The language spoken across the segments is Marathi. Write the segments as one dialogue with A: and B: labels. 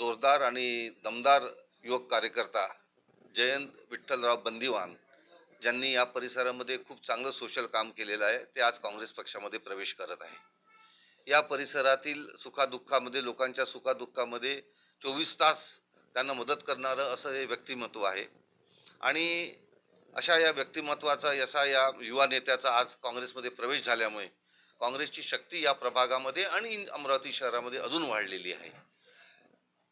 A: जोरदार आणि दमदार युवक कार्यकर्ता जयंत विठ्ठलराव बंदिवान ज्यांनी या परिसरामध्ये खूप चांगलं सोशल काम केलेलं आहे ते आज काँग्रेस पक्षामध्ये प्रवेश करत आहे. या परिसरातील सुखादुःखामध्ये लोकांच्या सुखादुःखामध्ये चोवीस तास त्यांना मदत करणारं असं हे व्यक्तिमत्व आहे. आणि अशा या व्यक्तिमत्वाचा असा या युवा नेत्याचा आज काँग्रेसमध्ये प्रवेश झाल्यामुळे काँग्रेसची शक्ती या प्रभागामध्ये आणि अमरावती शहरामध्ये अजून वाढलेली आहे.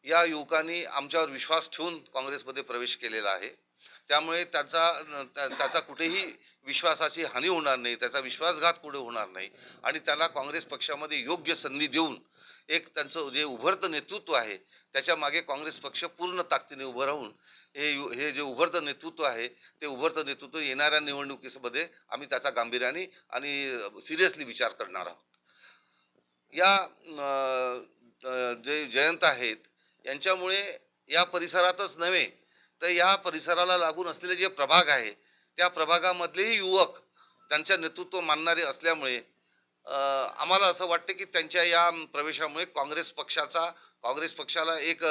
A: या युवकांनी आमच्यावर विश्वास ठेवून काँग्रेसमध्ये प्रवेश केलेला आहे. त्यामुळे त्याचा त्याचा कुठेही विश्वासाची हानी होणार नाही त्याचा विश्वासघात कुठे होणार नाही आणि त्याला काँग्रेस पक्षामध्ये योग्य संधी देऊन एक त्यांचं जे उभरतं नेतृत्व आहे त्याच्यामागे काँग्रेस पक्ष पूर्ण ताकदीने उभं राहून हे हे जे उभरतं नेतृत्व आहे ते उभरतं नेतृत्व येणाऱ्या निवडणुकीमध्ये आम्ही त्याचा गांभीर्याने आणि सिरियसली विचार करणार आहोत. या जे जयंत आहेत यांच्यामुळे या परिसरातच नव्हे तर या परिसराला लागून असलेले जे प्रभाग आहे त्या प्रभागामधलेही युवक त्यांच्या नेतृत्व मानणारे असल्यामुळे आम्हाला असं वाटतं की त्यांच्या या प्रवेशामुळे काँग्रेस पक्षाचा काँग्रेस पक्षाला एक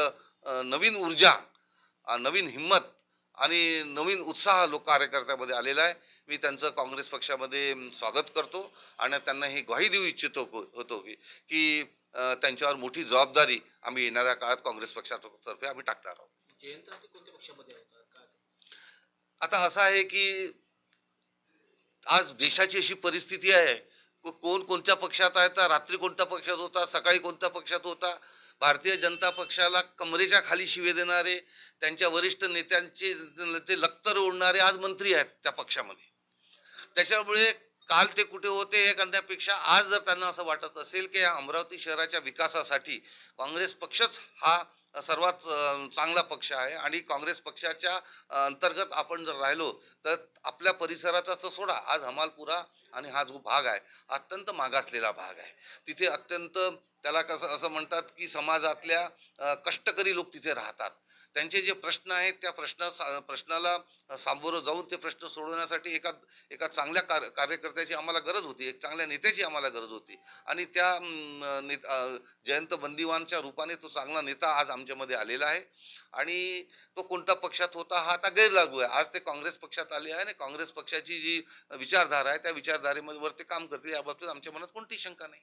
A: नवीन ऊर्जा नवीन हिंमत आणि नवीन उत्साह लोक कार्यकर्त्यामध्ये आलेला आहे. मी त्यांचं काँग्रेस पक्षामध्ये स्वागत करतो आणि त्यांना ही ग्वाही देऊ इच्छितो होतो की की त्यांच्यावर मोठी जबाबदारी आम्ही येणाऱ्या काळात काँग्रेस पक्षातर्फे आम्ही टाकणार आहोत? आता असं आहे की आज देशाची अशी परिस्थिती आहे को- कोण कोणत्या पक्षात आहे? तर रात्री कोणत्या पक्षात होता? सकाळी कोणत्या पक्षात होता? भारतीय जनता पक्षाला कमरेच्या खाली शिवे देणारे त्यांच्या वरिष्ठ नेत्यांचे ते लक्तर ओढणारे आज मंत्री आहेत त्या पक्षामध्ये. त्याच्यामुळे काल ते कुठे होते हे करण्यापेक्षा आज जर त्यांना असं वाटत असेल की या अमरावती शहराच्या विकासासाठी काँग्रेस पक्षच हा सर्वात चांगला पक्ष आहे आणि काँग्रेस पक्षाच्या अंतर्गत आपण जर राहिलो तर आपल्या परिसराचा सोडा. आज हमालपुरा आणि हा जो भाग आहे अत्यंत मागासलेला भाग आहे. तिथे अत्यंत त्याला कसं असं म्हणतात की समाजातल्या कष्टकरी लोक तिथे राहतात. त्यांचे जे प्रश्न आहेत त्या प्रश्न प्रश्नाला सामोरं जाऊन ते प्रश्न सोडवण्यासाठी एका एका चांगल्या कार्य कार्यकर्त्याची आम्हाला गरज होती एक चांगल्या नेत्याची आम्हाला गरज होती. आणि त्या नेत जयंत बंदिवानच्या रूपाने तो चांगला नेता आज आमच्यामध्ये आलेला आहे. आणि तो कोणत्या पक्षात होता हा आता गैरलागू आहे. आज ते काँग्रेस पक्षात आले आहे आणि काँग्रेस पक्षाची जी विचारधारा आहे त्या विचारधारेमध्ये वर ते काम करतील याबाबतीत आमच्या मनात कोणतीही शंका नाही.